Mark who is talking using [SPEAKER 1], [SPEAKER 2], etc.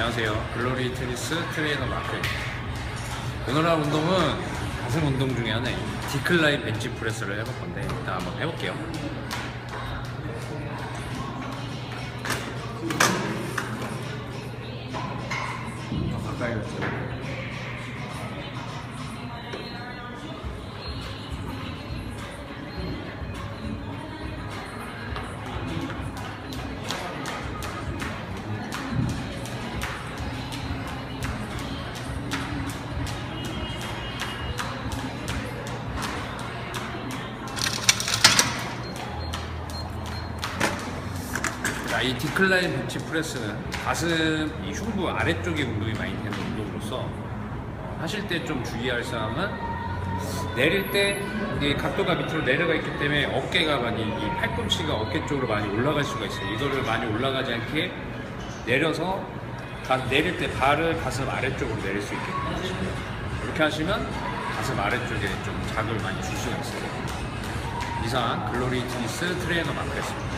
[SPEAKER 1] 안녕하세요. 글로리 테니스 트레이너 마크입니다. 오늘 할 운동은 가슴 운동 중에 하나인 디클라인 벤치 프레스를 해볼 건데 일단 한번 해볼게요. 더 가까이 자, 이 디클라인 벤치 프레스는 가슴 이 흉부 아래쪽에 운동이 많이 되는 운동으로서 어, 하실 때 좀 주의할 사항은 내릴 때 이 각도가 밑으로 내려가 있기 때문에 어깨가 많이 이 팔꿈치가 어깨 쪽으로 많이 올라갈 수가 있어요. 이거를 많이 올라가지 않게 내려서 가- 내릴 때 발을 가슴 아래쪽으로 내릴 수 있게끔 이렇게 하시면 가슴 아래쪽에 좀 자극을 많이 줄 수가 있어요. 이상 글로리 테니스 트레이너 마크였습니다.